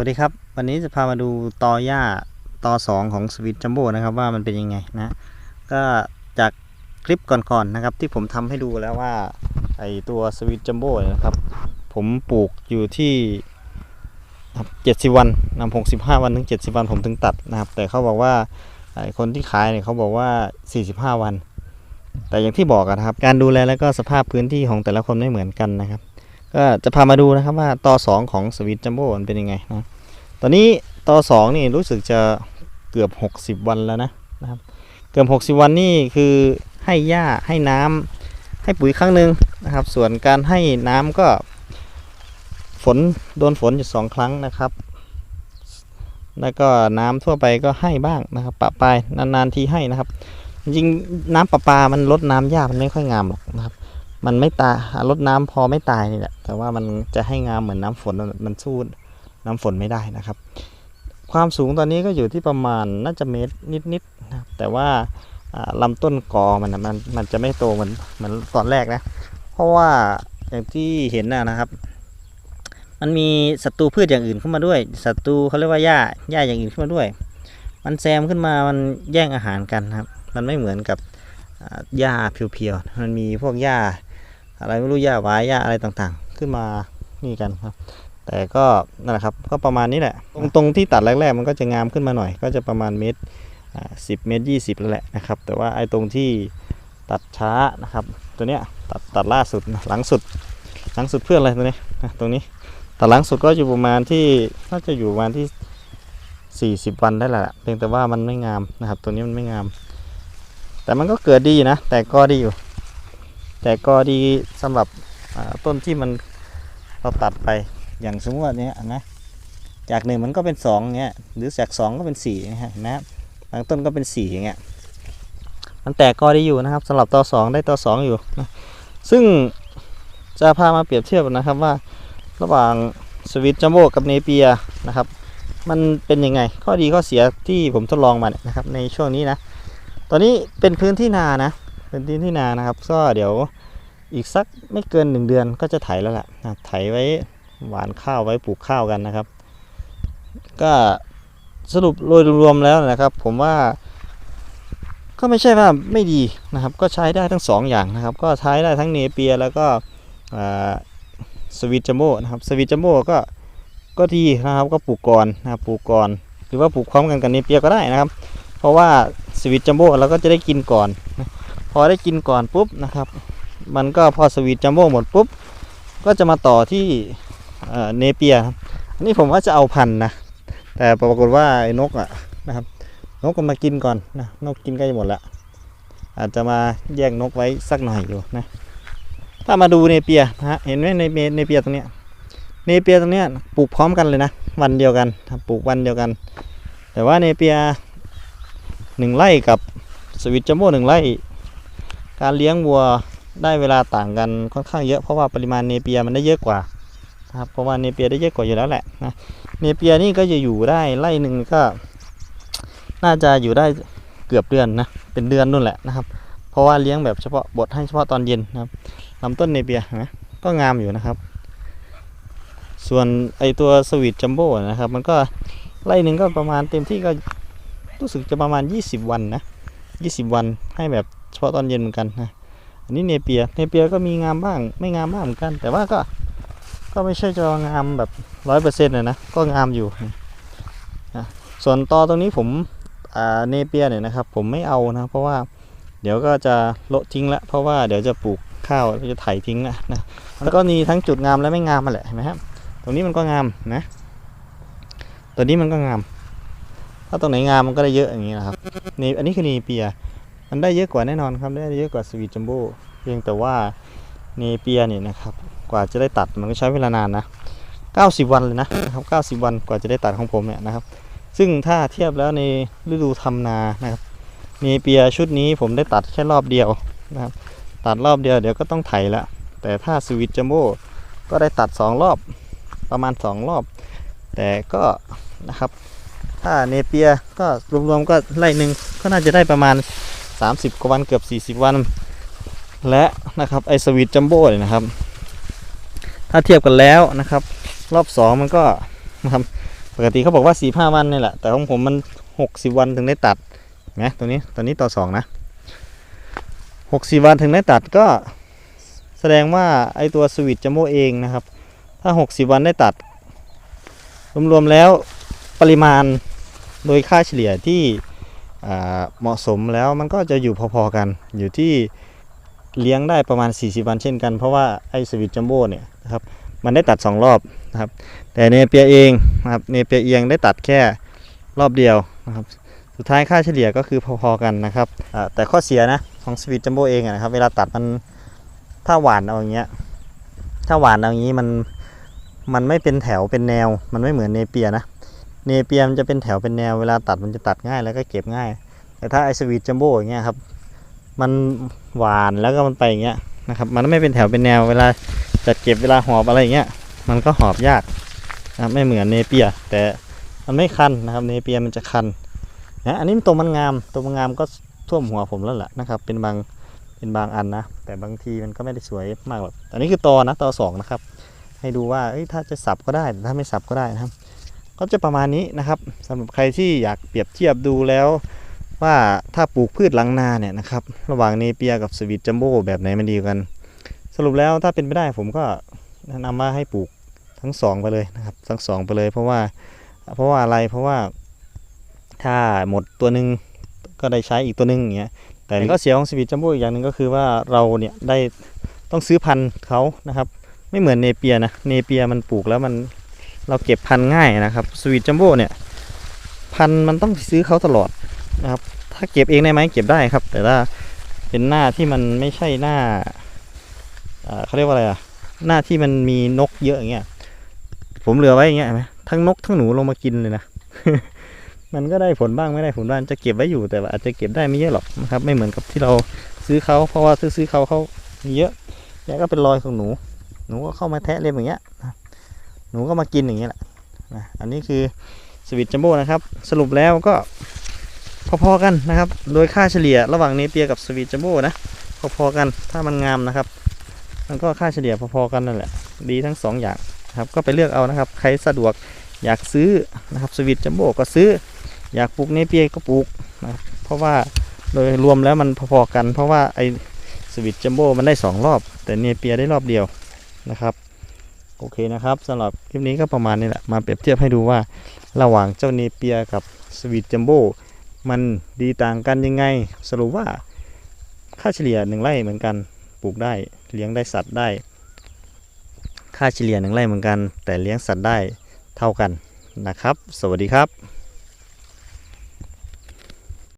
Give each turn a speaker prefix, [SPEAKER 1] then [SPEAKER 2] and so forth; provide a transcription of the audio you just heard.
[SPEAKER 1] วัสดีครับ วันนี้จะพามาดูตอหญ้าตอสองของสวิตจัมโบ้นะครับว่ามันเป็นยังไงนะ ก็จากคลิปก่อนๆนะครับ ที่ผมทำให้ดูแล้วว่าไอตัวสวิตจัมโบ้นะครับ ผมปลูกอยู่ที่เจ็ดสิบวันนำหกสิบห้าวันถึงเจ็ดสิบวันผมถึงตัดนะครับ แต่เขาบอกว่าไอคนที่ขายเนี่ยเขาบอกว่าสี่สิบห้าวัน แต่อย่างที่บอกอะนะครับ การดูแลแล้วก็สภาพพื้นที่ของแต่ละคนไม่เหมือนกันนะครับ ก็จะพามาดูนะครับว่าต่อสองของสวิตจัมโบ้มันเป็นยังไงนะตอนนี้ต่อสองนี่รู้สึกจะเกือบ 60 วันแล้วนะนะครับเกือบ 60 วันนี่คือให้หญ้าให้น้ำให้ปุ๋ยครั้งหนึ่งนะครับ ส่วนการให้น้ำก็ฝนโดนฝนอยู่สองครั้งนะครับ แล้วก็น้ำทั่วไปก็ให้บ้างนะครับปะปายนานๆทีให้นะครับ จริงน้ำประปามันลดน้ำหญ้ามันไม่ค่อยงามหรอกนะครับ มันไม่ตายลดน้ำพอไม่ตายนี่แหละแต่ว่ามันจะให้งามเหมือนน้ำฝนมันสู้น้ำฝนไม่ได้นะครับ ความสูงตอนนี้ก็อยู่ที่ประมาณน่าจะเมตรนิดๆนะแต่ว่าอ่าลำต้นกอมันมันมันจะไม่โตเหมือนเหมือนตอนแรกนะ เพราะว่าอย่างที่เห็นนะนะครับ มันมีศัตรูพืชอย่างอื่นเข้ามาด้วยศัตรูเขาเรียกว่าหญ้าหญ้าอย่างอื่นขึ้นมาด้วย มันแซมขึ้นมามันแย่งอาหารกันครับ มันไม่เหมือนกับหญ้าเพียวๆ มันมีพวกหญ้า อะไรไม่รู้หญ้าหวายหญ้าอะไรต่างๆ ขึ้นมานี่กันครับ แต่ก็นั่นแหละครับก็ประมาณนี้แหละ ตรงตรงที่ตัดแรกๆ มันก็จะงามขึ้นมาหน่อย ก็จะประมาณเมตรสิบเมตรยี่สิบแล้วแหละนะครับ แต่ว่าไอ้ตรงที่ตัดช้านะครับ ตัวเนี้ยตัดตัดล่าสุดนะหลังสุด หลังสุดเพื่อนอะไรตัวนี้นะตรงนี้ตัดหลังสุดก็อยู่ประมาณที่น่าจะอยู่ประมาณที่ 40 วันได้แหละเพียงแต่ว่ามันไม่งามนะครับ ตัวนี้มันไม่งาม แต่มันก็เกิดดีนะ แต่ก็ดีอยู่ แต่ก็ดีสำหรับต้นที่มันเราตัดไปอย่างสมมติว่าเนี้ยนะจากหนึ่งมันก็เป็นสองเงี้ยหรือจากสองก็เป็นสี่นะครับบางต้นก็เป็นสี่อย่างเงี้ยมันแตกกอดีอยู่นะครับสำหรับต่อสองได้ต่อสองอยู่นะซึ่งจะพามาเปรียบเทียบนะครับว่าระหว่างสวิตจัมโบ้กับเนเปียนะครับ มันเป็นยังไง ข้อดีข้อเสียที่ผมทดลองมาเนี่ยนะครับในช่วงนี้นะ ตอนนี้เป็นพื้นที่นานะเป็นพื้นที่นานะครับ ก็เดี๋ยว อีกสักไม่เกินหนึ่งเดือนก็จะไถแล้วล่ะนะไถไว้หวานข้าวไว้ปลูกข้าวกันนะครับ ก็สรุปโดยรวมแล้วนะครับ ผมว่า ก็ไม่ใช่ว่าไม่ดีนะครับ ก็ใช้ได้ทั้งสองอย่างนะครับ ก็ใช้ได้ทั้งเนเปียแล้วก็สวิตจัมโบ้นะครับสวิตจัมโบ้ก็ก็ดีนะครับก็ปลูกก่อนนะครับปลูกก่อนหรือว่าปลูกพร้อมกันกับเนเปียก็ได้นะครับ เพราะว่าสวิตจัมโบ้เราก็จะได้กินก่อน พอได้กินก่อนปุ๊บนะครับ มันก็พอสวิตจัมโบ้หมดปุ๊บ ก็จะมาต่อที่เนเปียครับอันนี้ผมว่าจะเอาพันธ์นะ แต่ปรากฏว่าไอ้นกอะนะครับ นกก็มากินก่อนนะนกกินใกล้หมดละอาจจะมาแยกนกไว้สักหน่อยอยู่นะ ถ้ามาดูเนเปียนะฮะเห็นไหมในเนเปียตรงเนี้ยเนเปียตรงเนี้ยปลูกพร้อมกันเลยนะ วันเดียวกันปลูกวันเดียวกัน แต่ว่าเนเปียหนึ่งไร่กับสวิตจัมโบ้หนึ่งไร่ การเลี้ยงวัว ได้เวลาต่างกันค่อนข้างเยอะเพราะว่าปริมาณเนเปียมันได้เยอะกว่านะครับเพราะว่าเนเปียได้เยอะกว่าอยู่แล้วแหละนะเนเปียนี่ก็จะอยู่ได้ไร่หนึ่งก็ น่าจะอยู่ได้เกือบเดือนนะเป็นเดือนนู่นแหละนะครับ เพราะว่าเลี้ยงแบบเฉพาะบดให้เฉพาะตอนเย็นนะครับลำต้นเนเปียนะก็งามอยู่นะครับ ส่วนไอตัวสวิตจัมโบ้นะครับ มันก็ไร่หนึ่งก็ประมาณเต็มที่ก็รู้สึกจะประมาณ 20 วันนะ20 วันให้แบบเฉพาะตอนเย็นเหมือนกันนะ อันนี้เนเปียเนเปียก็มีงามบ้าง ไม่งามบ้างเหมือนกัน แต่ว่าก็ก็ไม่ใช่จะงามแบบร้อยเปอร์เซ็นต์นะนะก็งามอยู่นะส่วนตอตรงนี้ผมเนเปียเนี่ยนะครับ ผมไม่เอานะ เพราะว่าเดี๋ยวก็จะโละทิ้งละเพราะว่าเดี๋ยวจะปลูกข้าวจะไถทิ้งละนะแล้วก็มีทั้งจุดงามและไม่งามมาแหละเห็นไหมครับตรงนี้มันก็งามนะ ตัวนี้มันก็งาม ถ้าตรงไหนงามมันก็ได้เยอะอย่างนี้นะครับนี่อันนี้คือเนเปีย มันได้เยอะกว่าแน่นอนครับ ได้เยอะกว่าสวีทจัมโบ้เพียงแต่ว่าเนเปียเนี่ยนะครับ กว่าจะได้ตัดมันก็ใช้เวลานานนะ 90 วันเลยนะนะครับ90 วันกว่าจะได้ตัดของผมเนี่ยนะครับ ซึ่งถ้าเทียบแล้วในฤดูทำนานะครับ เนเปียชุดนี้ผมได้ตัดแค่รอบเดียวนะครับ ตัดรอบเดียวเดี๋ยวก็ต้องไถละ แต่ถ้าสวิตจัมโบ้ก็ได้ตัด 2 รอบประมาณ 2 รอบ แต่ก็นะครับ ถ้าเนเปียก็รวมๆก็ไร่หนึ่งก็น่าจะได้ประมาณ 30 กว่าวันเกือบ 40 วัน และนะครับไอสวิตจัมโบ้เนี่ยนะครับ ถ้าเทียบกันแล้วนะครับ รอบ 2 มันก็นะครับปกติเขาบอกว่าสี่ห้าวันนี่แหละ แต่ของผมมันหกสิบวันถึงได้ตัดนะตัวนี้ตัวนี้ต่อสองนะหกสิบวันถึงได้ตัดก็แสดงว่าไอตัวสวิตจัมโบ้เองนะครับ ถ้าหกสิบวันได้ตัด รวมๆแล้วปริมาณโดยค่าเฉลี่ยที่ เหมาะสมแล้วมันก็จะอยู่พอๆกันอยู่ที่เลี้ยงได้ประมาณ 40 วันเช่นกัน เพราะว่าไอสวิตจัมโบ้เนี่ยนะครับมันได้ตัด 2 รอบนะครับ แต่เนเปียเองนะครับเนเปียเอียงได้ตัดแค่รอบเดียวนะครับ สุดท้ายค่าเฉลี่ยก็คือพอๆกันนะครับแต่ข้อเสียนะของสวิตจัมโบ้เองนะครับ เวลาตัดมันถ้าหวานเอาอย่างเงี้ยถ้าหวานเอาอย่างงี้มันมันไม่เป็นแถวเป็นแนว มันไม่เหมือนเนเปียนะ เนเปียมันจะเป็นแถวเป็นแนวเวลาตัดมันจะตัดง่ายแล้วก็เก็บง่าย แต่ถ้าไอสวีทจัมโบ้อย่างเงี้ยครับมันหวานแล้วก็มันไปอย่างเงี้ยนะครับมันไม่เป็นแถวเป็นแนวเวลาจัดเก็บเวลาหอบอะไรอย่างเงี้ยมันก็หอบยากนะไม่เหมือนเนเปีย แต่มันไม่คันนะครับเนเปียมันจะคันนะอันนี้ตัวมันงามตัวมันงามก็ท่วมหัวผมแล้วแหละนะครับ เป็นบางเป็นบางอันนะ แต่บางทีมันก็ไม่ได้สวยมากหรอกอันนี้คือตอนะตอสองนะครับ ให้ดูว่าถ้าจะสับก็ได้แต่ถ้าไม่สับก็ได้นะครับ ก็จะประมาณนี้นะครับสำหรับใครที่อยากเปรียบเทียบดูแล้ว ว่าถ้าปลูกพืชหลังนาเนี่ยนะครับ ระหว่างเนเปียกับสวิตจัมโบ้แบบไหนมันดีกัน สรุปแล้วถ้าเป็นไปได้ผมก็แนะนำว่าให้ปลูกทั้งสองไปเลยนะครับ ทั้งสองไปเลยเพราะว่าเพราะว่าอะไรเพราะว่าถ้าหมดตัวหนึ่งก็ได้ใช้อีกตัวหนึ่งอย่างเงี้ยแต่ก็เสียของสวิตจัมโบ้อีกอย่างหนึ่งก็คือว่าเราเนี่ยได้ต้องซื้อพันธุ์เขานะครับ ไม่เหมือนเนเปียนะเนเปียมันปลูกแล้วมัน เราเก็บพันง่ายนะครับสวีทจัมโบ้เนี่ยพันมันต้องซื้อเขาตลอดนะครับ ถ้าเก็บเองได้ไหมเก็บได้ครับ แต่ถ้าเป็นหน้าที่มันไม่ใช่หน้าเขาเรียกว่าอะไรอะหน้าที่มันมีนกเยอะอย่างเงี้ยผมเหลือไว้อย่างเงี้ยไหมทั้งนกทั้งหนูลงมากินเลยนะมันก็ได้ผลบ้างไม่ได้ผลบ้างจะเก็บไว้อยู่แต่ว่าอาจจะเก็บได้ไม่เยอะหรอกนะครับ ไม่เหมือนกับที่เราซื้อเขาเพราะว่าซื้อซื้อเขาเขามีเยอะแล้วก็เป็นรอยของหนู หนูก็เข้ามาแทะเล็บอย่างเงี้ย นูก็มากินอย่างนี้ยแหละนะอันนี้คือสวิตจัมโบ้นะครับ สรุปแล้วก็พอๆกันนะครับ โดยค่าเฉลี่ยระหว่างเนเปียกับสวิตจัมโบ้นะพอๆกันถ้ามันงามนะครับ มันก็ค่าเฉลี่ยพอๆกันนั่นแหละ ดีทั้งสองอย่างนะครับก็ไปเลือกเอานะครับ ใครสะดวกอยากซื้อนะครับสวิตจัมโบ้ก็ซื้อ อยากปลูกเนเปียก็ปลูกนะเพราะว่าโดยรวมแล้วมันพอๆกัน เพราะว่าไอสวิตจัมโบ้มันได้สองรอบ แต่เนเปียได้รอบเดียวนะครับ โอเคนะครับสำหรับคลิปนี้ก็ประมาณนี้แหละ มาเปรียบเทียบให้ดูว่า ระหว่างเจ้าเนเปียกับสวีทจัมโบ้มันดีต่างกันยังไง สรุปว่าค่าเฉลี่ยหนึ่งไร่เหมือนกันปลูกได้เลี้ยงได้สัตว์ได้ ค่าเฉลี่ยหนึ่งไร่เหมือนกัน แต่เลี้ยงสัตว์ได้เท่ากันนะครับ สวัสดีครับ